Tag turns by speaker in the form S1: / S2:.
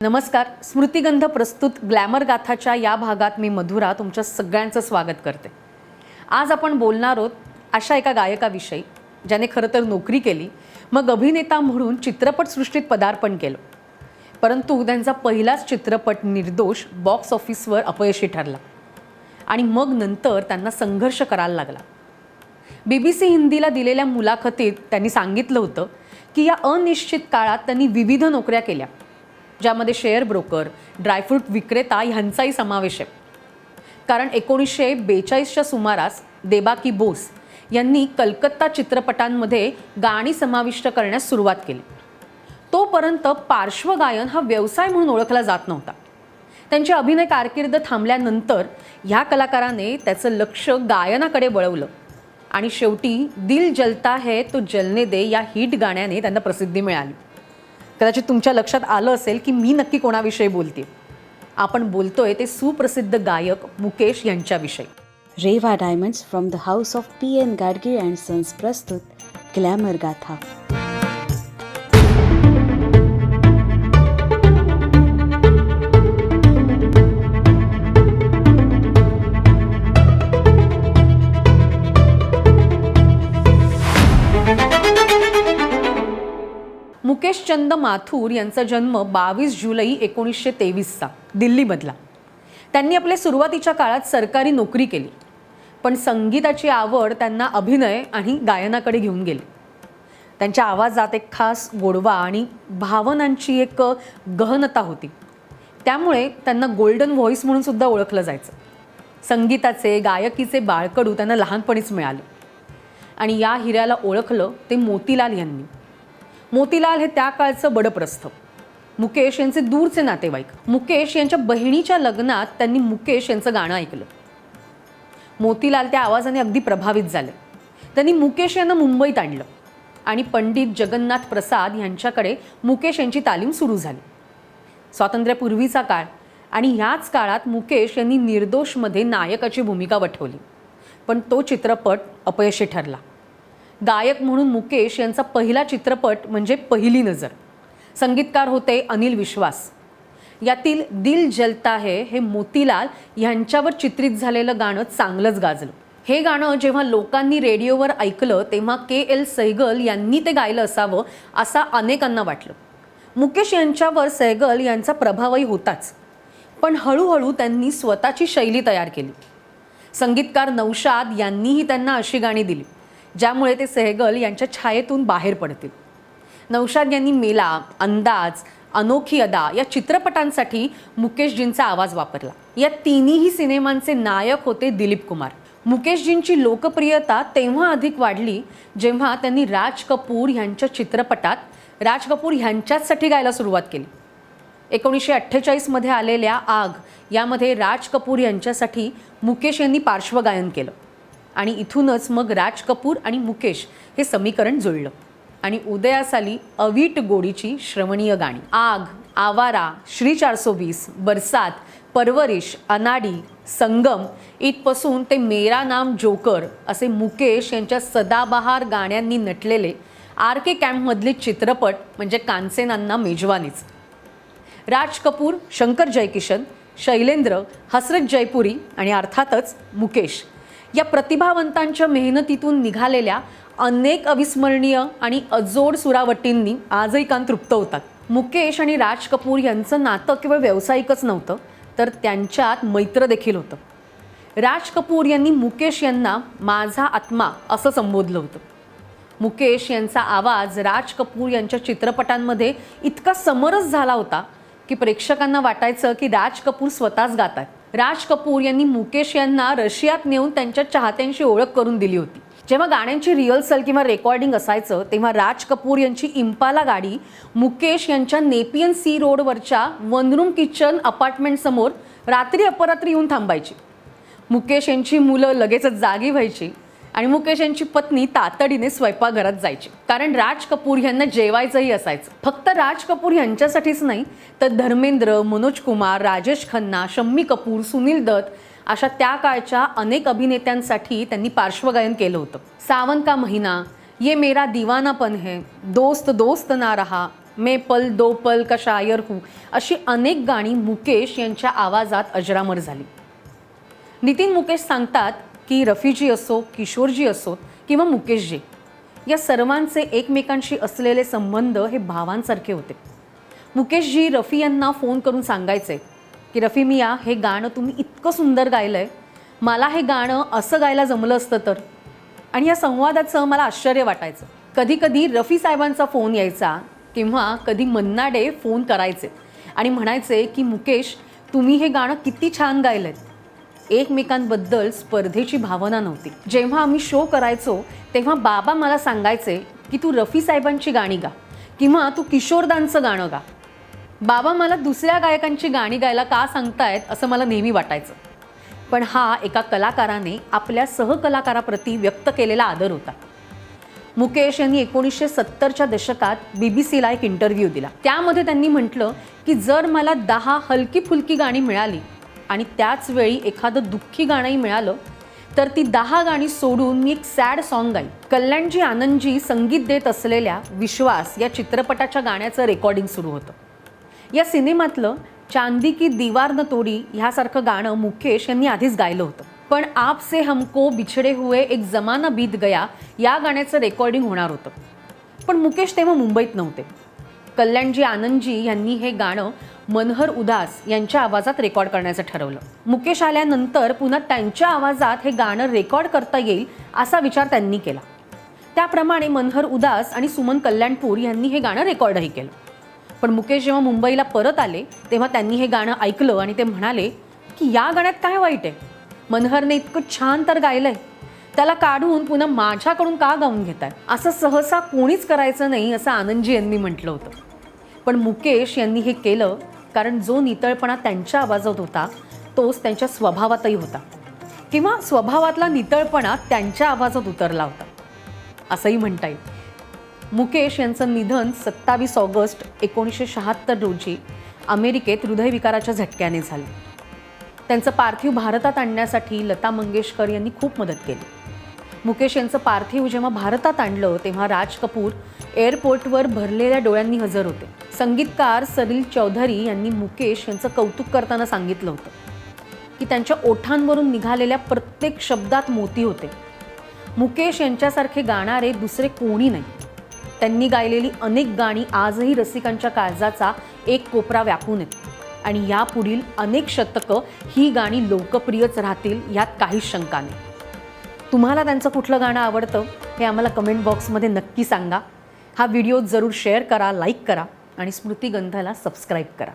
S1: नमस्कार. स्मृतिगंध प्रस्तुत ग्लॅमर गाथाच्या या भागात मी मधुरा तुमच्या सगळ्यांचं स्वागत करते. आज आपण बोलणार आहोत अशा एका गायकाविषयी ज्याने खरं तर नोकरी केली मग अभिनेता म्हणून चित्रपटसृष्टीत पदार्पण केलं. परंतु त्यांचा पहिलाच चित्रपट निर्दोष बॉक्स ऑफिसवर अपयशी ठरला. आणि मग नंतर त्यांना संघर्ष करायला लागला. बी बी सी हिंदीला दिलेल्या मुलाखतीत त्यांनी सांगितलं होतं की या अनिश्चित काळात त्यांनी विविध नोकऱ्या केल्या. ज्यामध्ये शेअर ब्रोकर ड्रायफ्रूट विक्रेता ह्यांचाही समावेश आहे. कारण एकोणीसशे बेचाळीसच्या सुमारास देबाकी बोस यांनी कलकत्ता चित्रपटांमध्ये गाणी समाविष्ट करण्यास सुरुवात केली. तोपर्यंत पार्श्वगायन हा व्यवसाय म्हणून ओळखला जात नव्हता. त्यांची अभिनय कारकीर्द थांबल्यानंतर ह्या कलाकाराने त्याचं लक्ष गायनाकडे वळवलं. आणि शेवटी दिल जलता है तो जलने दे या हिट गाण्याने त्यांना प्रसिद्धी मिळाली. कदाचित तुमच्या लक्षात आलं असेल की मी नक्की कोणाविषयी बोलते. आपण बोलतोय ते सुप्रसिद्ध गायक मुकेश यांच्याविषयी.
S2: Reva diamonds from the house of P N Gadgil and sons प्रस्तुत ग्लॅमर गाथा.
S1: माथुर यांचा जन्म बावीस जुलै एकोणीसशे तेवीसचा दिल्लीमधला. त्यांनी आपल्या सुरुवातीच्या काळात सरकारी नोकरी केली. पण संगीताची आवड त्यांना अभिनय आणि गायनाकडे घेऊन गेली. त्यांच्या आवाजात एक खास गोडवा आणि भावनांची एक गहनता होती. त्यामुळे त्यांना गोल्डन व्हॉईस म्हणून सुद्धा ओळखलं जायचं. संगीताचे गायकीचे बाळकडू त्यांना लहानपणीच मिळाले. आणि या हिऱ्याला ओळखलं ते मोतीलाल यांनी. मोतीलाल हे त्या काळचं बडप्रस्थ. मुकेश यांचे दूरचे नातेवाईक. मुकेश यांच्या बहिणीच्या लग्नात त्यांनी मुकेश यांचं गाणं ऐकलं. मोतीलाल त्या आवाजाने अगदी प्रभावित झाले. त्यांनी मुकेश यांना मुंबईत आणलं. आणि पंडित जगन्नाथ प्रसाद यांच्याकडे मुकेश यांची तालीम सुरू झाली. स्वातंत्र्यापूर्वीचा काळ आणि ह्याच काळात मुकेश यांनी निर्दोषमध्ये नायकाची भूमिका वठवली. पण तो चित्रपट अपयशी ठरला. गायक म्हणून मुकेश यांचा पहिला चित्रपट म्हणजे पहिली नजर. संगीतकार होते अनिल विश्वास. यातील दिल जलता है हे मोतीलाल ह्यांच्यावर चित्रित झालेलं गाणं चांगलंच गाजलं. हे गाणं जेव्हा लोकांनी रेडिओवर ऐकलं तेव्हा के एल सहगल यांनी ते गायलं असावं असा अनेकांना वाटलं. मुकेश यांच्यावर सहगल यांचा प्रभावही होताच. पण हळूहळू त्यांनी स्वतःची शैली तयार केली. संगीतकार नौशाद यांनीही त्यांना अशी गाणी दिली. ज्यामुळे ते सहगल यांच्या छायेतून बाहेर पडतील. नौशाद यांनी मेला अंदाज अनोखी अदा या चित्रपटांसाठी मुकेशजींचा आवाज वापरला. या तिन्ही सिनेमांचे नायक होते दिलीप कुमार. मुकेशजींची लोकप्रियता तेव्हा अधिक वाढली जेव्हा त्यांनी राज कपूर यांच्या चित्रपटात राज कपूर ह्यांच्याचसाठी गायला सुरुवात केली. एकोणीसशे अठ्ठेचाळीसमध्ये आलेल्या आग यामध्ये राज कपूर यांच्यासाठी मुकेश यांनी पार्श्वगायन केलं. आणि इथूनच मग राज कपूर आणि मुकेश हे समीकरण जुळलं. आणि उदयास आली अवीट गोडीची श्रवणीय गाणी. आग आवारा श्री चारसो वीस बरसात परवरिश अनाडी संगम इथपासून ते मेरा नाम जोकर असे मुकेश यांच्या सदाबहार गाण्यांनी नटलेले आर के कॅम्पमधले चित्रपट म्हणजे कांसेनांना मेजवानीच. राज कपूर शंकर जयकिशन शैलेंद्र हसरत जयपुरी आणि अर्थातच मुकेश. या प्रतिभावंतांच्या मेहनतीतून निघालेल्या अनेक अविस्मरणीय आणि अजोड सुरावटींनी आजही कान तृप्त होतात. मुकेश आणि राज कपूर यांचं नातं केवळ व्यावसायिकच नव्हतं तर त्यांच्यात मैत्र देखील होतं. राज कपूर यांनी मुकेश यांना माझा आत्मा असं संबोधलं होतं. मुकेश यांचा आवाज राज कपूर यांच्या चित्रपटांमध्ये इतका समरस झाला होता की प्रेक्षकांना वाटायचं की राज कपूर स्वतःच गात आहेत राज कपूर यांनी मुकेश यांना रशियात नेऊन त्यांच्या चाहत्यांशी ओळख करून दिली होती. जेव्हा गाण्यांची रिहर्सल किंवा रेकॉर्डिंग असायचं तेव्हा राज कपूर यांची इम्पाला गाडी मुकेश यांच्या नेपियन सी रोडवरच्या वनरूम किचन अपार्टमेंटसमोर रात्री अपरात्री येऊन थांबायची. मुकेश यांची मुलं लगेचच जागी व्हायची. आणि मुकेश यांची पत्नी तातडीने स्वयंपाकघरात जायची. कारण राज कपूर यांना जेवायचंही असायचं. फक्त राज कपूर यांच्यासाठीच नाही तर धर्मेंद्र मनोज कुमार राजेश खन्ना शम्मी कपूर सुनील दत्त अशा त्या काळच्या अनेक अभिनेत्यांसाठी त्यांनी पार्श्वगायन केलं होतं. सावन का महिना ये मेरा दीवानापन है दोस्त दोस्त ना रहा मे पल दो पल का शायर हू अशी अनेक गाणी मुकेश यांच्या आवाजात अजरामर झाली. नितीन मुकेश सांगतात की रफीजी असो किशोरजी असोत किंवा मुकेशजी या सर्वांचे एकमेकांशी असलेले संबंध हे भावांसारखे होते. मुकेशजी रफी यांना फोन करून सांगायचे की रफी मिया हे गाणं तुम्ही इतकं सुंदर गायलं आहे मला हे गाणं असं गायला जमलं असतं तर. आणि या संवादाचं मला आश्चर्य वाटायचं. कधीकधी रफी साहेबांचा फोन यायचा किंवा कधी मन्नाडे फोन करायचे आणि म्हणायचे की मुकेश तुम्ही हे गाणं किती छान गायलं आहे एकमेकांबद्दल स्पर्धेची भावना नव्हती. जेव्हा आम्ही शो करायचो तेव्हा बाबा मला सांगायचे की तू रफी साहेबांची गाणी गा किंवा तू किशोरदांचं गाणं गा. बाबा मला दुसऱ्या गायकांची गाणी गायला का सांगतायत असं मला नेहमी वाटायचं. पण हा एका कलाकाराने आपल्या सहकलाकाराप्रती व्यक्त केलेला आदर होता. मुकेश यांनी एकोणीसशे सत्तरच्या दशकात बी बी सीला एक इंटरव्ह्यू दिला. त्यामध्ये त्यांनी म्हटलं की जर मला दहा हलकी फुलकी गाणी मिळाली आणि त्याच वेळी एखादं दुःखी गाणंही मिळालं तर ती दहा गाणी सोडून मी एक सॅड सॉन्ग गाईन. कल्याणजी आनंदजी संगीत देत असलेल्या विश्वास या चित्रपटाच्या गाण्याचं रेकॉर्डिंग सुरू होतं. या सिनेमातलं चांदी की दीवार न तोडी ह्यासारखं गाणं मुकेश यांनी आधीच गायलं होतं. पण आप से हमको बिछडे हुए एक जमाना बीत गया या गाण्याचं रेकॉर्डिंग होणार होतं. पण मुकेश तेव्हा मुंबईत नव्हते. कल्याणजी आनंदजी यांनी हे गाणं मनहर उदास यांच्या आवाजात रेकॉर्ड करण्याचं ठरवलं. मुकेश आल्यानंतर पुन्हा त्यांच्या आवाजात हे गाणं रेकॉर्ड करता येईल असा विचार त्यांनी केला. त्याप्रमाणे मनहर उदास आणि सुमन कल्याणपूर यांनी हे गाणं रेकॉर्डही केलं. पण मुकेश जेव्हा मुंबईला परत आले तेव्हा त्यांनी हे गाणं ऐकलं आणि ते म्हणाले की या गाण्यात काय वाईट आहे? मनहरने इतकं छान तर गायलंय. त्याला काढून पुन्हा माझ्याकडून का गाऊन घेताय? असं सहसा कोणीच करायचं नाही असं आनंदजी यांनी म्हटलं होतं. पण मुकेश यांनी हे केलं कारण जो नितळपणा त्यांच्या आवाजात होता तोच त्यांच्या स्वभावातही होता. किंवा स्वभावातला नितळपणा त्यांच्या आवाजात उतरला होता. असंही म्हणता येईल. मुकेश यांचं निधन सत्तावीस ऑगस्ट एकोणीसशे शहात्तर रोजी अमेरिकेत हृदयविकाराच्या झटक्याने झालं. त्यांचं पार्थिव भारतात आणण्यासाठी लता मंगेशकर यांनी खूप मदत केली. मुकेश यांचं पार्थिव जेव्हा भारतात आणलं तेव्हा राज कपूर एअरपोर्टवर भरलेल्या डोळ्यांनी हजर होते. संगीतकार सलील चौधरी यांनी मुकेश यांचं कौतुक करताना सांगितलं होतं की त्यांच्या ओठांवरून निघालेल्या प्रत्येक शब्दात मोती होते. मुकेश यांच्यासारखे गाणारे दुसरे कोणी नाही. त्यांनी गायलेली अनेक गाणी आजही रसिकांच्या काळजाचा एक कोपरा व्यापून आहेत आणि यापुढील अनेक शतकं ही गाणी लोकप्रियच राहतील यात काहीच शंका नाही. तुम्हाला त्यांचं कुठलं गाणं आवडतं हे आम्हाला कमेंट बॉक्समध्ये नक्की सांगा. हा व्हिडिओ जरूर शेअर करा लाईक करा आणि स्मृतिगंधाला सबस्क्राईब करा.